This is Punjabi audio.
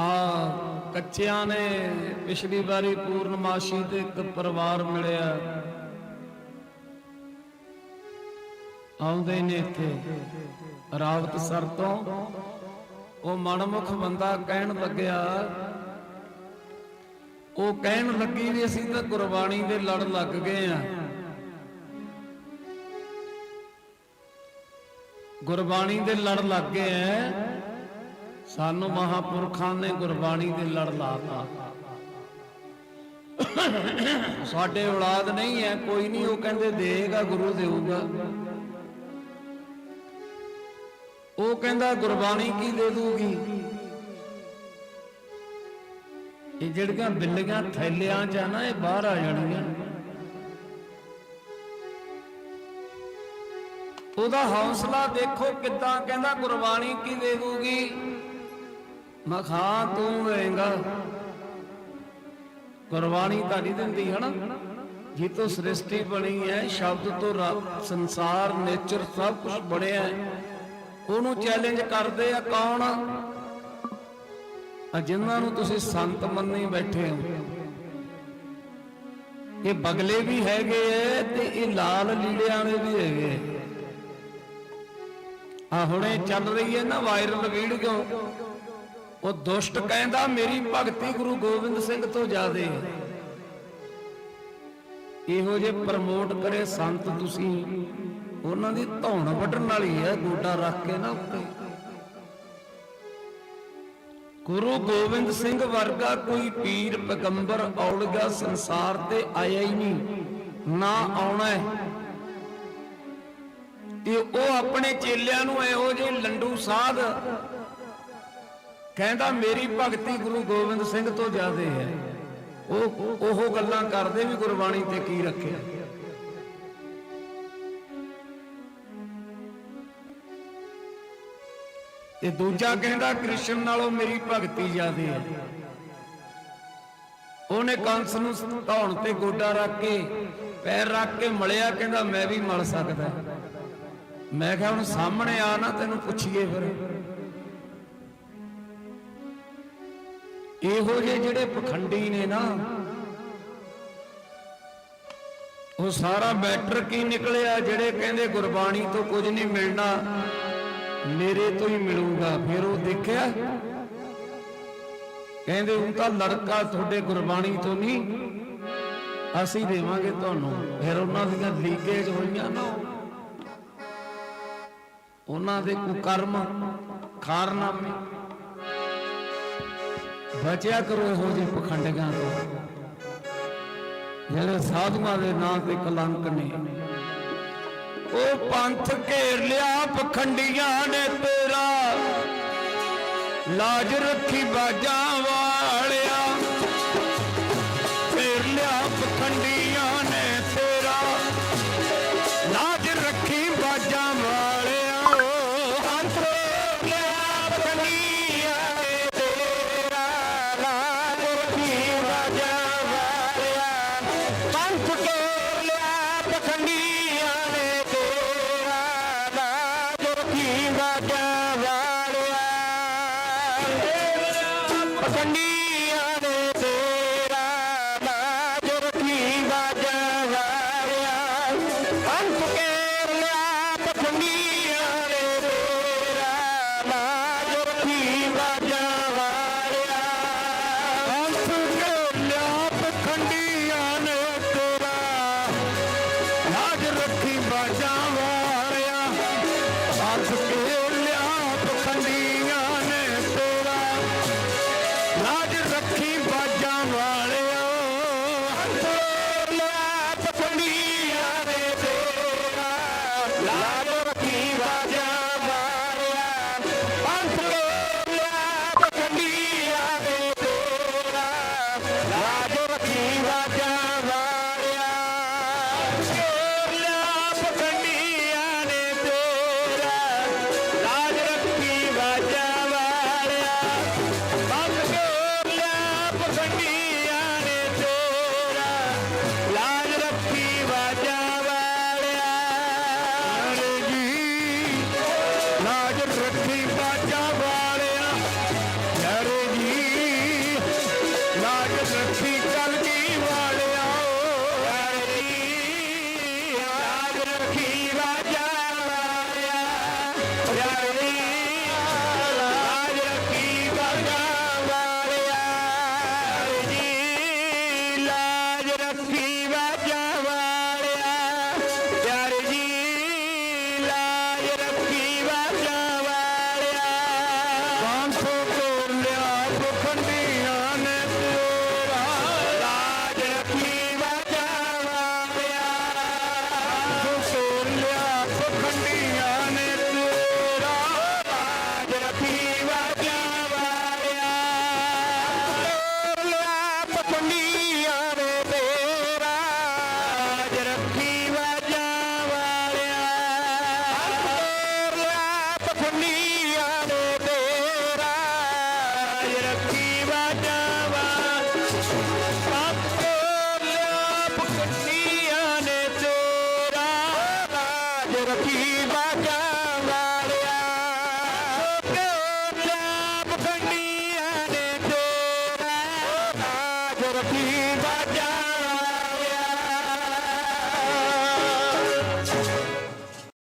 ਆ ਕੱਚਿਆਂ ਨੇ ਪਿਛਲੀ ਵਾਰੀ ਪੂਰਨਮਾਸ਼ੀ ਤੇ ਇੱਕ ਪਰਿਵਾਰ ਮਿਲਿਆ। ਆਉਂਦੇ ਨੇ ਇੱਥੇ। ਰਾਵਤ ਸਰ ਤੋਂ ਉਹ ਮਨਮੁਖ ਬੰਦਾ ਕਹਿਣ ਲੱਗਿਆ, ਉਹ ਕਹਿਣ ਲੱਗੀ ਵੀ ਅਸੀਂ ਤਾਂ ਗੁਰਬਾਣੀ ਦੇ ਲੜ ਲੱਗ ਗਏ ਆ ਗੁਰਬਾਣੀ ਦੇ ਲੜ ਲੱਗ ਗਏ ਐ ਸਾਨੂੰ ਮਹਾਪੁਰਖਾਂ ਨੇ ਗੁਰਬਾਣੀ ਦੇ ਲੜ ਲਾਤਾ। ਸਾਡੇ ਔਲਾਦ ਨਹੀਂ ਹੈ, ਕੋਈ ਨਹੀਂ, ਉਹ ਕਹਿੰਦੇ ਦੇਗਾ ਗੁਰੂ ਦੇਊਗਾ। ਉਹ ਕਹਿੰਦਾ ਗੁਰਬਾਣੀ ਕੀ ਦੇ ਦੂਗੀ ਇਹ ਜਿਹੜੀਆਂ ਬਿੱਲੀਆਂ ਥੈਲਿਆਂ 'ਚ ਆ ਨਾ, ਇਹ ਬਾਹਰ ਆ ਜਾਣਗੀਆਂ ਉਹਦਾ ਹੌਸਲਾ ਦੇਖੋ ਕਿੱਦਾਂ ਕਹਿੰਦਾ ਗੁਰਬਾਣੀ ਕੀ ਦੇ ਦੂਗੀ ਮਖਾਂ ਤੂੰ ਰਹੇਗਾ ਗੁਰਬਾਣੀ ਤਾਂ ਨਹੀਂ ਦਿੰਦੀ ਨਾ ਜੀ ਤੋਂ ਸ੍ਰਿਸ਼ਟੀ ਬਣੀ ਹੈ ਸ਼ਬਦ ਤੋਂ ਰੱਬ, ਸੰਸਾਰ, ਨੇਚਰ ਸਭ ਕੁਝ ਬਣਿਆ ਹੈ ਉਹਨੂੰ ਚੈਲੰਜ ਕਰਦੇ ਆ ਕੌਣ? ਆ ਜਿਨ੍ਹਾਂ ਨੂੰ ਤੁਸੀਂ ਸੰਤ ਮੰਨੀ ਬੈਠੇ ਹੋ। ਇਹ ਬਗਲੇ ਵੀ ਹੈਗੇ ਐ ਤੇ ਇਹ ਲਾਲ ਲੀੜਿਆਂ ਵਾਲੇ ਵੀ ਹੈਗੇ ਆ ਹੁਣੇ ਚੱਲ ਰਹੀ ਹੈ ਨਾ, ਵਾਇਰਲ ਵੀਡੀਓ। ਉਹ ਦੁਸ਼ਟ ਕਹਿੰਦਾ ਮੇਰੀ ਭਗਤੀ ਗੁਰੂ ਗੋਬਿੰਦ ਸਿੰਘ ਤੋਂ ਜ਼ਿਆਦੇ ਹੈ। ਇਹੋ ਜੇ ਪ੍ਰਮੋਟ ਕਰੇ ਸੰਤ ਤੁਸੀਂ, ਉਹਨਾਂ ਦੀ ਧੌਣ ਵੱਢਣ ਵਾਲੀ ਹੈ, ਗੋਡਾ ਰੱਖ ਕੇ ਨਾ ਉੱਤੇ। ਗੁਰੂ ਗੋਬਿੰਦ ਸਿੰਘ ਵਰਗਾ ਕੋਈ ਪੀਰ, ਪੈਗੰਬਰ ਔਲਗਾ ਸੰਸਾਰ ਤੇ ਆਇਆ ਹੀ ਨਹੀਂ, ਨਾ ਆਉਣਾ ਹੈ। ਤੇ ਉਹ ਆਪਣੇ ਚੇਲਿਆਂ ਨੂੰ ਇਹੋ ਜਿਹੇ ਲੰਡੂ ਸਾਧ ਕਹਿੰਦਾ ਮੇਰੀ ਭਗਤੀ ਗੁਰੂ ਗੋਬਿੰਦ ਸਿੰਘ ਤੋਂ ਜ਼ਿਆਦੇ ਹੈ। ਉਹ ਉਹ ਗੱਲਾਂ ਕਰਦੇ ਵੀ ਗੁਰਬਾਣੀ ਤੇ ਕੀ ਰੱਖਿਆ। ਤੇ ਦੂਜਾ ਕਹਿੰਦਾ ਕ੍ਰਿਸ਼ਨ ਨਾਲੋਂ ਮੇਰੀ ਭਗਤੀ ਜ਼ਿਆਦੇ ਹੈ। ਉਹਨੇ ਕੰਸ ਨੂੰ ਧੌਣ ਤੇ ਗੋਡਾ ਰੱਖ ਕੇ, ਪੈਰ ਰੱਖ ਕੇ ਮਲਿਆ, ਕਹਿੰਦਾ ਮੈਂ ਵੀ ਮਲ ਸਕਦਾ। ਮੈਂ ਕਿਹਾ ਹੁਣ ਸਾਹਮਣੇ ਆ ਨਾ, ਤੈਨੂੰ ਪੁੱਛੀਏ ਫਿਰ। ਇਹੋ ਜਿਹੇ ਜਿਹੜੇ ਪਖੰਡੀ ਨੇ ਨਾ, ਉਹ ਸਾਰਾ ਬੈਟਰ ਕੀ ਨਿਕਲਿਆ ਜਿਹੜੇ ਕਹਿੰਦੇ ਗੁਰਬਾਣੀ ਤੋਂ ਕੁਝ ਨਹੀਂ ਮਿਲਣਾ, ਮੇਰੇ ਤੋਂ ਹੀ ਮਿਲੂਗਾ। ਫਿਰ ਉਹ ਦੇਖਿਆ, ਕਹਿੰਦੇ ਉਹ ਤਾਂ ਲੜਕਾ ਤੁਹਾਡੇ ਗੁਰਬਾਣੀ ਤੋਂ ਨਹੀਂ, ਅਸੀਂ ਦੇਵਾਂਗੇ ਤੁਹਾਨੂੰ। ਫਿਰ ਉਹਨਾਂ ਦੀਆਂ ਲੀਕੇਜ ਹੋਈਆਂ ਨਾ, ਉਹਨਾਂ ਦੇ ਕੁਕਰਮ ਖਾਰਨਾਮੇ ਬਚਿਆ ਕਰੋ ਇਹੋ ਜਿਹੇ ਪਖੰਡਿਆਂ ਤੋਂ। ਜਿਹੜੇ ਸਾਧੂਆਂ ਦੇ ਨਾਂ ਤੇ ਕਲੰਕ ਨੇ। ਉਹ ਪੰਥ ਘੇਰ ਲਿਆ ਪਖੰਡੀਆਂ ਨੇ ਤੇਰਾ। ਲਾਜ ਰੱਖੀ ਬਾਜਾਂ ਵਾਲਿਆ। ਪੰਥ ਘੇਰ ਲਿਆ ਪਖੰਡੀਆਂ ਲਾਜ Keep my God.